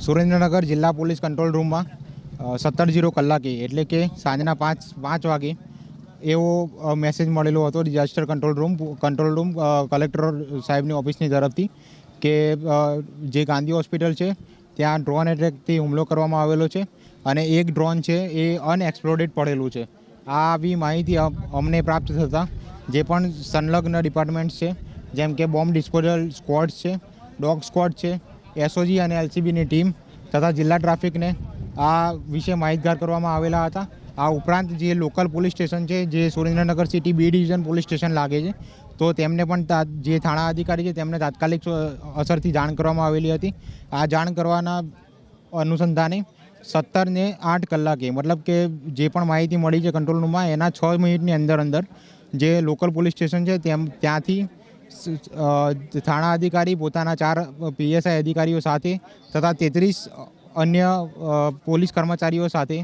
સુરેન્દ્રનગર જિલ્લા police control રૂમમાં સત્તર જીરો કલાકે, એટલે કે સાંજના પાંચ પાંચ વાગે એવો મેસેજ મળેલો હતો disaster control room control room collector સાહેબની ઓફિસની તરફથી કે જે ગાંધી હોસ્પિટલ છે, ત્યાં ડ્રોન એટેકથી હુમલો કરવામાં આવેલો છે અને એક ડ્રોન છે એ અનએક્સપ્લોડેડ પડેલું છે. આ આવી માહિતી અમ- અમને પ્રાપ્ત થતાં જે પણ સંલગ્ન ડિપાર્ટમેન્ટ્સ છે, જેમ કે બોમ્બ ડિસ્પોઝલ સ્ક્વોડ્સ છે ડોગ સ્ક્વોડ છે એસઓજી અને એલસીબીની ટીમ તથા જિલ્લા ટ્રાફિકને આ વિશે માહિતગાર કરવામાં આવેલા હતા. આ ઉપરાંત જે લોકલ પોલીસ સ્ટેશન છે, જે Surendranagar city B division police station લાગે છે, તો તેમને પણ જે થાણા અધિકારી છે, તેમને તાત્કાલિક અસરથી જાણ કરવામાં આવેલી હતી. આ જાણ કરવાના અનુસંધાને સત્તરને આઠ કલાકે, મતલબ કે જે પણ માહિતી મળી છે કંટ્રોલ રૂમમાં, એના છ મિનિટની અંદર અંદર જે લોકલ પોલીસ સ્ટેશન છે, તેમ, ત્યાંથી થાણા અધિકારી, પોતાના ચાર પીએસઆઈ અધિકારીઓ સાથે તથા તેત્રીસ અન્ય પોલીસ કર્મચારીઓ સાથે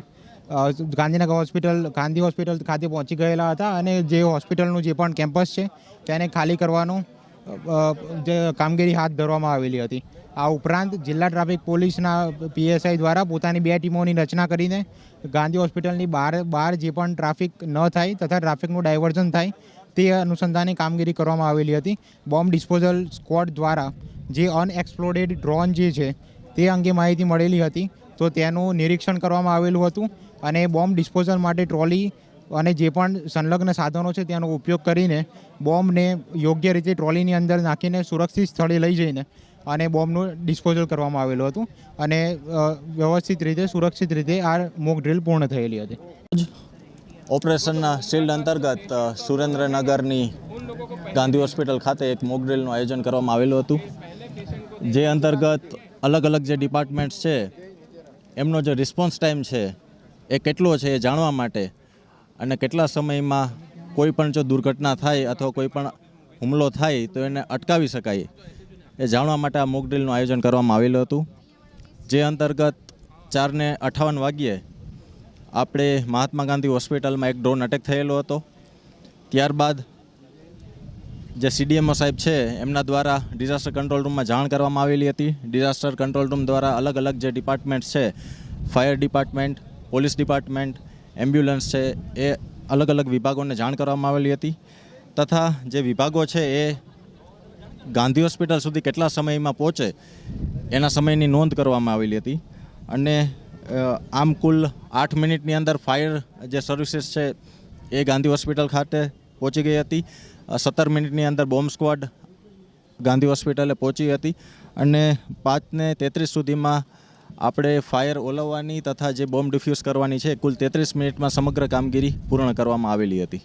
ગાંધીનગર હોસ્પિટલ, ગાંધી હોસ્પિટલ ખાતે પહોંચી ગયેલા હતા અને જે હોસ્પિટલનું જે પણ કેમ્પસ છે, તેને ખાલી કરવાનું જે કામગીરી હાથ ધરવામાં આવેલી હતી. આ ઉપરાંત જિલ્લા ટ્રાફિક પોલીસના પીએસઆઈ દ્વારા પોતાની બે ટીમોની રચના કરીને ગાંધી હોસ્પિટલની બહાર બહાર જે પણ ટ્રાફિક ન થાય તથા ટ્રાફિકનું ડાયવર્ઝન થાય તે અનુસંધાને કામગીરી કરવામાં આવેલી હતી. બોમ્બ ડિસ્પોઝલ સ્ક્વોડ દ્વારા જે અનએક્સપ્લોડેડ ડ્રોન જે છે, તે અંગે માહિતી મળેલી હતી. તો તેનું નિરીક્ષણ કરવામાં આવેલું હતું અને બોમ્બ ડિસ્પોઝલ માટે ટ્રોલી અને જે પણ સંલગ્ન સાધનો છે, તેનો ઉપયોગ કરીને બોમ્બને યોગ્ય રીતે ટ્રોલીની અંદર નાખીને સુરક્ષિત સ્થળે લઈ જઈને અને બોમ્બનું ડિસ્પોઝલ કરવામાં આવેલું હતું. અને વ્યવસ્થિત રીતે, સુરક્ષિત રીતે આ મોક ડ્રિલ પૂર્ણ થયેલી હતી. ઓપરેશન શિલ્ડ અંતર્ગત સુરેન્દ્રનગરની ગાંધી હોસ્પિટલ ખાતે એક મોક ડ્રિલનું આયોજન કરવામાં આવેલું હતું. જે અંતર્ગત અલગ અલગ જે ડિપાર્ટમેન્ટ્સ છે, એમનો જે રિસ્પોન્સ ટાઈમ છે, એ કેટલો છે એ જાણવા માટે અને કેટલા સમયમાં કોઈ પણ જો દુર્ઘટના થાય અથવા કોઈ પણ હુમલો થાય, તો એને અટકાવી શકાય એ જાણવા માટે આ મોકડ્રીલનું આયોજન કરવામાં આવેલું હતું. જે અંતર્ગત ચારને અઠાવન વાગ્યે આપણે મહાત્મા ગાંધી હોસ્પિટલમાં એક ડ્રોન અટેક થયેલો હતો. ત્યારબાદ જે સીડીએમઓ સાહેબ છે, એમના દ્વારા ડિઝાસ્ટર કંટ્રોલ રૂમમાં જાણ કરવામાં આવેલી હતી. ડિઝાસ્ટર કંટ્રોલ રૂમ દ્વારા અલગ અલગ જે ડિપાર્ટમેન્ટ છે fire department police department ambulance છે, એ અલગ અલગ વિભાગોને જાણ કરવામાં આવેલી હતી. તથા જે વિભાગો છે, એ ગાંધી હોસ્પિટલ સુધી કેટલા સમયમાં પહોંચે એના સમયની નોંધ કરવામાં આવેલી હતી. અને આમ કુલ આઠ મિનિટની અંદર ફાયર જે સર્વિસીસ છે એ ગાંધી હોસ્પિટલ ખાતે પહોંચી ગઈ હતી. સત્તર મિનિટની અંદર બોમ્બ સ્ક્વોડ ગાંધી હોસ્પિટલે પહોંચી હતી અને પાંચને તેત્રીસ સુધીમાં આપણે ફાયર ઓલવવાની તથા જે બોમ્બ ડિફ્યુઝ કરવાની છે કુલ તેત્રીસ મિનિટમાં સમગ્ર કામગીરી પૂર્ણ કરવામાં આવેલી હતી.